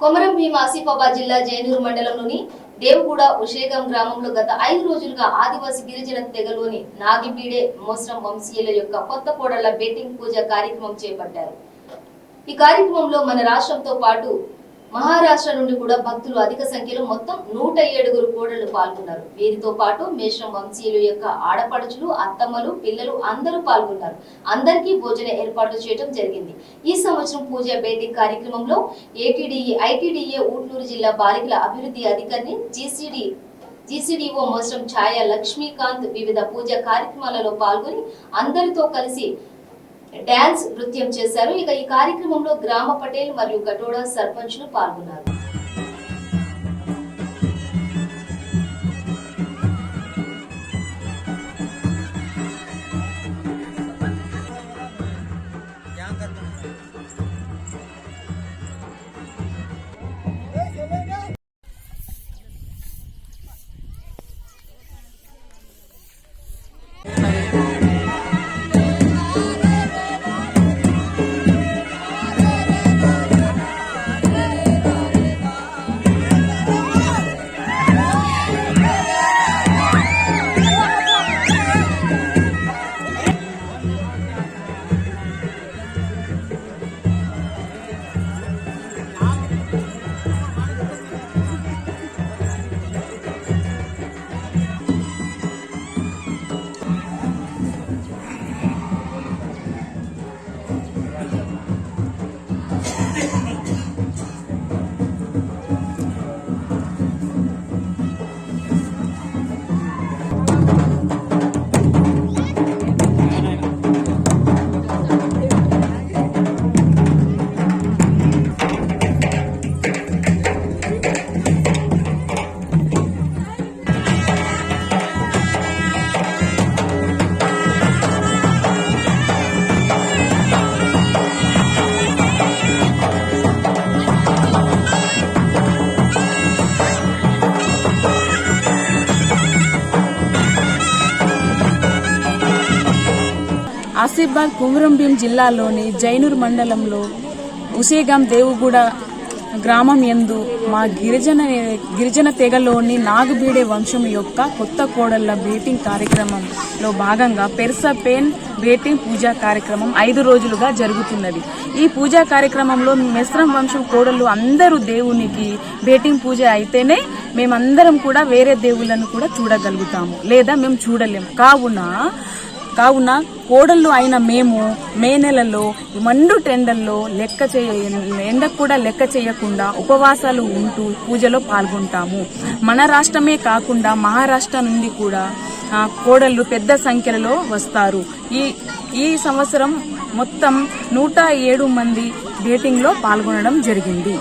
కొమరం భీమ ఆసిఫాబాద్ జిల్లా జైనూరు మండలంలోని దేవుగూడ ఉషేగం గ్రామంలో గత ఐదు రోజులుగా ఆదివాసీ గిరిజన తెగలోని నాగిబీడే మోస్రం వంశీయుల యొక్క కొత్త కోడళ్ళ బెట్టింగ్ పూజ కార్యక్రమం చేపట్టారు. ఈ కార్యక్రమంలో మన రాష్ట్రంతో పాటు మహారాష్ట్ర నుండి కూడా భక్తులు అధిక సంఖ్యలో మొత్తం నూట ఏడుగురు కోడళ్ళు పాల్గొన్నారు. వీరితో పాటు మేషం వంశీయులు యొక్క ఆడపడుచులు అత్తమ్మలు పిల్లలు అందరూ పాల్గొన్నారు. అందరికీ భోజన ఏర్పాట్లు చేయడం జరిగింది. ఈ సంవత్సరం పూజ బేటింగ్ కార్యక్రమంలో ఏటీడీఈ ఐటీడీఏ ఊట్లూరు జిల్లా బాలికల అభివృద్ధి అధికారిని జీసీడీ జీసీడీఓ మోసం ఛాయ లక్ష్మీకాంత్ వివిధ పూజ కార్యక్రమాలలో పాల్గొని అందరితో కలిసి డాన్స్ నృత్యం చేశారు. ఇక ఈ కార్యక్రమంలో గ్రామ పటేల్ మరియు గటోడా సర్పంచ్లు పాల్గొన్నారు. ఆసిఫాబాద్ కుమరంభీం జిల్లాలోని జైనూర్ మండలంలో ఉసేగాం దేవుగూడ గ్రామం ఎందు మా గిరిజన గిరిజన తెగలోని నాగుబీడే వంశం యొక్క కొత్త కోడళ్ళ బేటింగ్ కార్యక్రమంలో భాగంగా పెర్సపేన్ బేటింగ్ పూజా కార్యక్రమం ఐదు రోజులుగా జరుగుతున్నది. ఈ పూజా కార్యక్రమంలో మెస్రం వంశం కోడళ్ళు అందరూ దేవునికి బేటింగ్ పూజ అయితేనే మేమందరం కూడా వేరే దేవుళ్ళను కూడా చూడగలుగుతాము లేదా మేము చూడలేము. కావున కావున కోడళ్ళు అయిన మేము మే నెలలో మండు టెండల్లో లెక్క చేయ ఎండకు కూడా లెక్క చేయకుండా ఉపవాసాలు ఉంటూ పూజలో పాల్గొంటాము. మన రాష్ట్రమే కాకుండా మహారాష్ట్ర నుండి కూడా కోడళ్ళు పెద్ద సంఖ్యలో వస్తారు. ఈ ఈ సంవత్సరం మొత్తం నూట ఏడు మంది డేటింగ్లో పాల్గొనడం జరిగింది.